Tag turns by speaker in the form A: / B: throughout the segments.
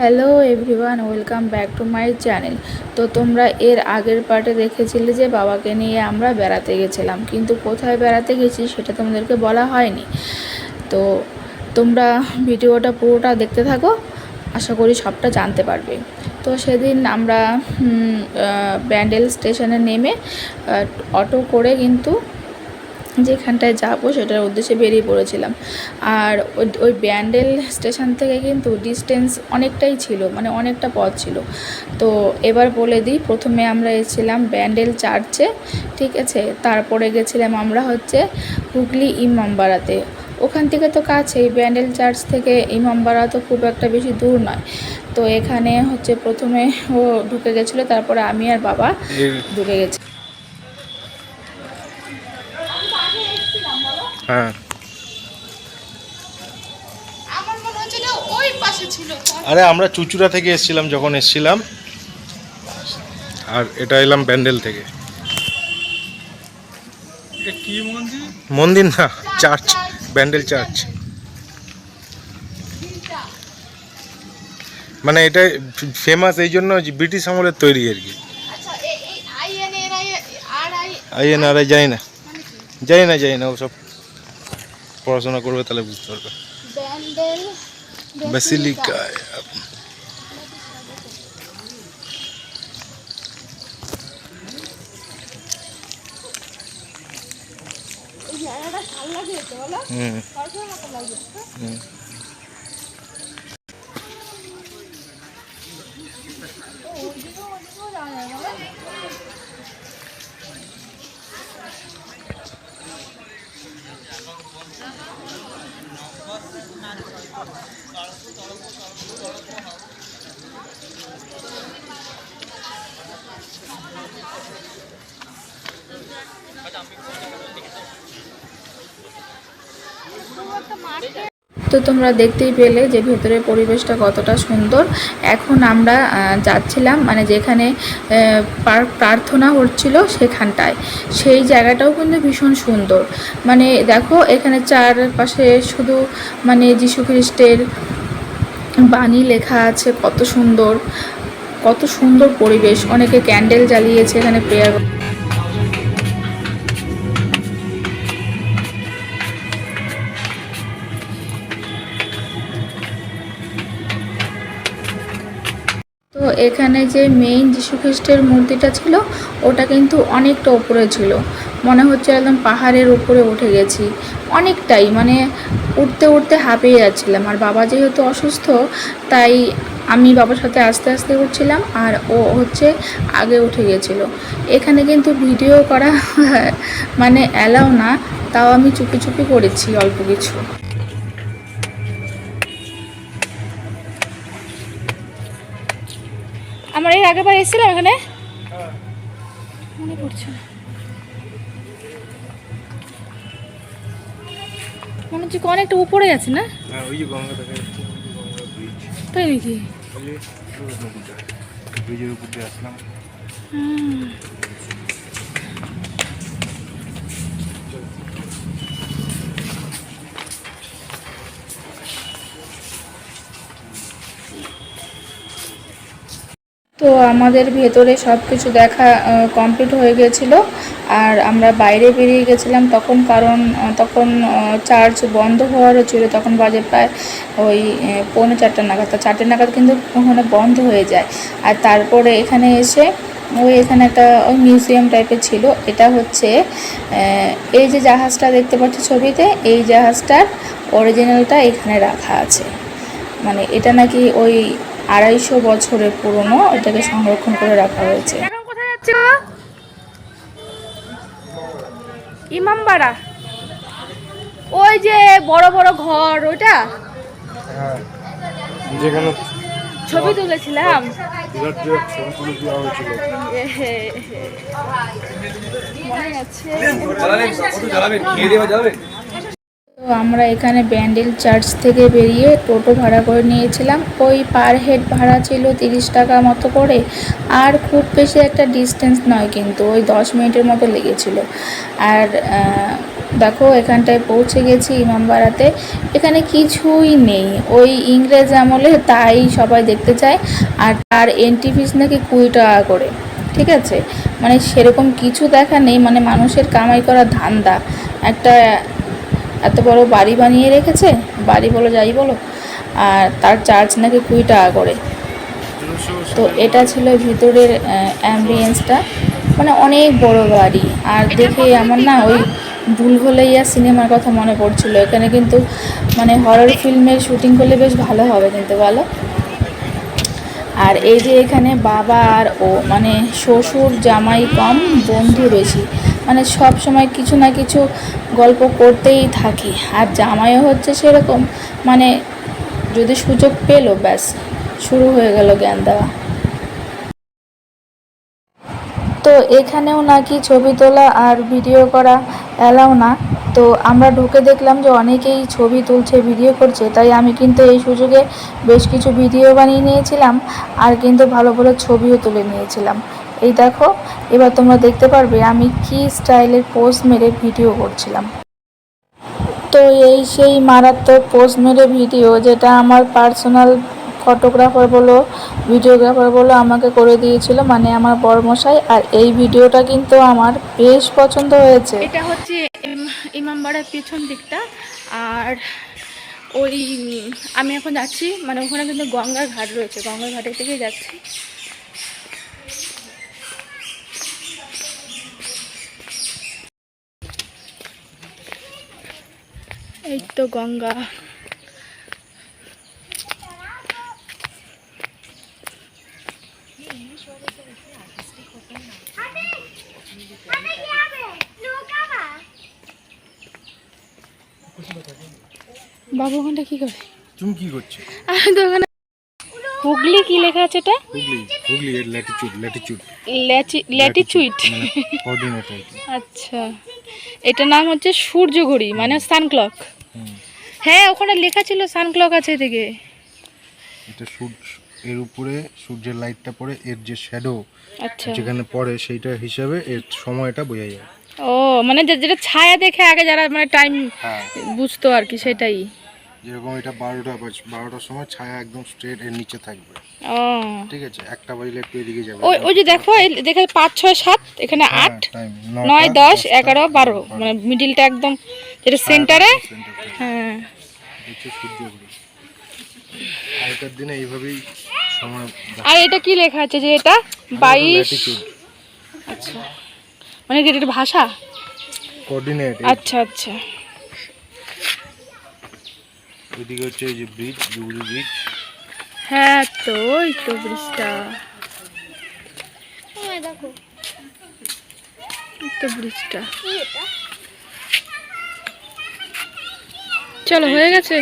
A: Hello everyone, welcome back to my channel. তো তোমরা এর আগের পার্টে দেখেছিলে যে বাবাকে নিয়ে আমরা বেড়াতে গেছিলাম, কিন্তু কোথায় বেড়াতে গেছি সেটা তোমাদেরকে বলা হয়নি। তো তোমরা ভিডিওটা পুরোটা দেখতে থাকো, আশা করি সবটা জানতে পারবে। তো সেদিন আমরা ব্যান্ডেল স্টেশনে নেমে অটো করে কিন্তু যেখানটায় যাব সেটার উদ্দেশ্যে বেরিয়ে পড়েছিলাম। আর ওই ওই ব্যান্ডেল স্টেশন থেকে কিন্তু ডিস্টেন্স অনেকটাই ছিল মানে অনেকটা পথ ছিল। তো এবার বলে দিই প্রথমে আমরা এসেছিলাম ব্যান্ডেল চার্চে ঠিক আছে? তারপরে গেছিলাম আমরা হচ্ছে হুগলি ইমামবাড়াতে। ওখান থেকে তো কাছেই ব্যান্ডেল চার্চ থেকে ইমামবাড়া তো খুব একটা বেশি দূর নয়। তো এখানে হচ্ছে প্রথমে ও ঢুকে গেছিল তারপরে আমি আর বাবা ঢুকে গেছি।
B: হ্যাঁ।
A: আমার মনে হচ্ছিল ওই পাশে ছিল।
B: আরে আমরা চুচুড়া থেকে এসেছিলাম যখন এসেছিলাম। আর এটা এলাম ব্যান্ডেল থেকে।
C: কি মন্দির?
B: মন্দির না চার্চ ব্যান্ডেল চার্চ। মানে এটা ফেমাস এই জন্য ব্রিটিশ আমলের তৈরি আর কি।
A: আচ্ছা এই এই আইএন এর আই আর আই
B: আই এন আর যাই না। যাই না যাই না ওসব পড়াশোনা করবে তাহলে বুঝতে পারবে। হুম। হুম।
A: তো তোমরা দেখতেই পেলে যে ভেতরের পরিবেশটা কতটা সুন্দর। এখন আমরা যাচ্ছিলাম মানে যেখানে প্রার্থনা হচ্ছিল সেখানটায়। সেই জায়গাটাও কিন্তু ভীষণ সুন্দর। মানে দেখো, এখানে চারপাশে শুধু মানে খ্রিস্টের বাণী লেখা আছে, কত সুন্দর কত সুন্দর পরিবেশ। অনেকে ক্যান্ডেল জ্বালিয়েছে এখানে প্রেয়ার এখানে যে মেইন যীশুখ্রিস্টের মূর্তিটা ছিল, ওটা কিন্তু অনেকটা উপরে ছিল। মনে হচ্ছে একদম পাহাড়ের উপরে উঠে গেছি। অনেকটাই মানে উঠতে উঠতে হাঁপিয়ে যাচ্ছিলাম। আর বাবা যেহেতু অসুস্থ, তাই আমি বাবার সাথে আস্তে আস্তে উঠছিলাম আর ও হচ্ছে আগে উঠে গেছিল। এখানে কিন্তু ভিডিও করা মানে অ্যালাও না, তাও আমি চুপি চুপি করেছি অল্প কিছু। আমার এর আগেবার এসেছিলাম এখানে? মনে পড়ছে না। মনে হচ্ছে অনেকটা উপরে আছে না?
B: হ্যাঁ ওই যে গঙ্গা দেখা যাচ্ছে
A: তাই নাকি?
B: ব্রিজের উপর দিয়ে আসলাম।
A: হুম। তো আমাদের ভেতরে সব কিছু দেখা কমপ্লিট হয়ে গেছিল। আর আমরা বাইরে বেরিয়ে গেছিলাম তখন কারণ তখন চার্চ বন্ধ হওয়ারও ছিল। তখন বাজে প্রায় ওই পৌনে চারটে নাগাদ। তা চারটে নাগাদ কিন্তু ওখানে বন্ধ হয়ে যায়। আর তারপরে এখানে এসে ওই এখানে একটা ওই মিউজিয়াম টাইপের ছিল। এটা হচ্ছে এই যে জাহাজটা দেখতে পাচ্ছি ছবিতে, এই জাহাজটার অরিজিনালটা এখানে রাখা আছে। মানে এটা নাকি ওই আড়াইশো বছরের পুরনো এটাকে সংরক্ষণ করে রাখা হয়েছে। এখন কোথায় যাচ্ছে? ইমামবাড়া। ওই যে বড় বড় ঘর ওইটা?
B: হ্যাঁ যেখানে
A: ছবি তুলেছিলাম। মনে আছে
C: জ্বালাবেন কত জ্বালাবেন খেয়ে দেওয়া যাবে
A: তো আমরা এখানে ব্যান্ডেল চার্চ থেকে বেরিয়ে টোটো ভাড়া করে নিয়েছিলাম। ওই পার হেড ভাড়া ছিল তিরিশ টাকা মতো করে। আর খুব বেশি একটা ডিস্টেন্স নয় কিন্তু, ওই দশ মিনিটের মতো লেগেছিল। আর দেখো এখানটায় পৌঁছে গেছি ইমামবাড়াতে এখানে কিছুই নেই। ওই ইংরেজ আমলে তাই সবাই দেখতে চায়। আর তার এন্ট্রি ফিস নাকি কুড়ি টাকা করে। ঠিক আছে? মানে সেরকম কিছু দেখা নেই। মানে মানুষের কামাই করা ধান্দা। একটা এত বড় বাড়ি বানিয়ে রেখেছে? বাড়ি বলো, যাই বলো। আর তার চার্জ নাকি কুড়ি টাকা করে। তো এটা ছিল ভিতরের অ্যাম্বিয়েন্সটা মানে অনেক বড় বাড়ি। আর দেখে আমার না, ওই ভুলভুলাইয়া সিনেমার কথা মনে পড়ছিল। এখানে কিন্তু মানে হরর ফিল্মের শুটিং করলে বেশ ভালো হবে কিন্তু, বলো? আর এই যে এখানে বাবা আর ও মানে শ্বশুর, জামাই কম, বন্ধু বেশি। মানে সব সময় কিছু না কিছু গল্প করতেই থাকি। আর জামাইও হচ্ছে সেরকম। মানে যদি সুযোগ পেল, ব্যাস, শুরু হয়ে গেল জ্ঞান দেওয়া। তো এখানেও নাকি ছবি তোলা আর ভিডিও করা অ্যালাও না। তো আমরা ঢুকে দেখলাম যে অনেকেই ছবি তুলছে, ভিডিও করছে। তাই আমি কিন্তু এই সুযোগে বেশ কিছু ভিডিও বানিয়ে নিয়েছিলাম। আর কিন্তু ভালো ভালো ছবিও তুলে নিয়েছিলাম। এই দেখো, এবার তোমরা দেখতে পারবে আমি কি স্টাইলের পোজ মেরে ভিডিও করছিলাম। তো এই সেই মারাত্মক পোজ মেরে ভিডিও যেটা আমার পার্সোনাল ফটোগ্রাফার বলো, ভিডিওগ্রাফার বলো আমাকে করে দিয়েছিল মানে আমার বড়মশাই, আর এই ভিডিওটা কিন্তু আমার বেশ পছন্দ হয়েছে।
D: এটা হচ্ছে ইম- ইমামবাড়ার পিছন দিকটা, আর ওই, আমি এখন যাচ্ছি মানে ওখানে কিন্তু গঙ্গার ঘাট রয়েছে, গঙ্গার ঘাটের থেকেই যাচ্ছি এই তো গঙ্গা। বাবু ওখানটা কি করে?
B: তুমি কি করছ?
D: আমি তো ওখানে হুগলি কি লেখা আছে এটা
B: হুগলি এর মানে কোঅর্ডিনেট
D: আচ্ছা। এটার নাম হচ্ছে সূর্য ঘড়ি মানে সানক্লক হ্যাঁ ওখানে লেখা ছিল সানক্লক আছে এদিকে।
B: এটা সূর্য এর উপরে সূর্যের লাইটটা পড়ে এর যে শ্যাডো
D: আচ্ছা।
B: যেখানে পড়ে সেইটা হিসাবে এর সময়টা বোঝা যায়।
D: ও মানে যেটা ছায়া দেখে আগে যারা মানে টাইম
B: হ্যাঁ।
D: বুঝতো আর কি সেটাই।
B: যেরকম এটা বারোটা বাজ বারোটার সময় ছায়া একদম স্ট্রেট এর নিচে থাকবে।
D: ও।
B: ঠিক আছে? একটা বাজলে একটু এদিকে যাবে।
D: ওই ওই যে দেখো দেখে পাঁচ ছয় সাত এখানে
B: হ্যাঁ,
D: আট নয় দশ এগারো বারো মানে মিডিলটা একদম যেটা সেন্টারে হ্যাঁ।
B: হচ্ছে সূর্য ঘুরে আগেকার দিনে এইভাবেই সময়
D: আর এটা কি লেখা আছে যে এটা? বাইশ আচ্ছা। মানে কি এটা ভাষা?
B: কোঅর্ডিনেট
D: আচ্ছা আচ্ছা।
B: ওইদিকে হচ্ছে এই যে ব্রিজ জুবলি ব্রিজ
D: হ্যাঁ তো ওই তো ব্রিজটা এই তো ব্রিজটা চলো হয়ে গেছে?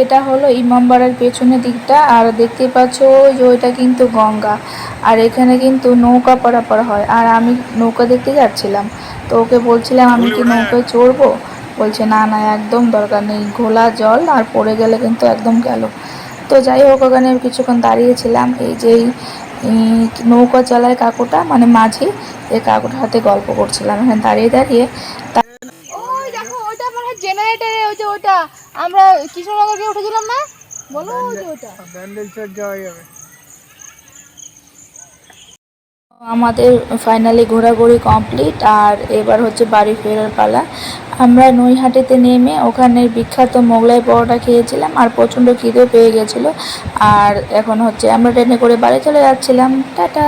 A: এটা হলো ইমামবাড়ার পেছনের দিকটা আর দেখতে পাচ্ছ যে ওইটা কিন্তু গঙ্গা। আর এখানে কিন্তু নৌকা পারাপার হয়। আর আমি নৌকা দেখতে যাচ্ছিলাম। তো ওকে বলছিলাম আমি কি নৌকায় চড়বো? বলছে না না একদম দরকার নেই। ঘোলা জল আর পড়ে গেলে কিন্তু একদম গেল। তো যাই হোক ওখানে কিছুক্ষণ দাঁড়িয়েছিলাম। এই যে নৌকা চালায় কাকুটা মানে মাঝি এই কাকুটার হাতে গল্প করছিলাম। এখানে দাঁড়িয়ে দাঁড়িয়ে
D: ওই দেখো ওটা মনে জেনারেটরে ওই যে ওটা আমরা কৃষ্ণনগর উঠেছিলাম না? বলো ওই যে ওটা
A: আমাদের ফাইনালি ঘোরাঘুরি কমপ্লিট আর এবার হচ্ছে বাড়ি ফেরার পালা। আমরা নৈহাটিতে নেমে ওখানের বিখ্যাত মোগলাই পরোটা খেয়েছিলাম আর প্রচণ্ড খিদে পেয়ে গেছিল। আর এখন হচ্ছে আমরা ট্রেনে করে বাড়ি চলে যাচ্ছিলাম। টাটা!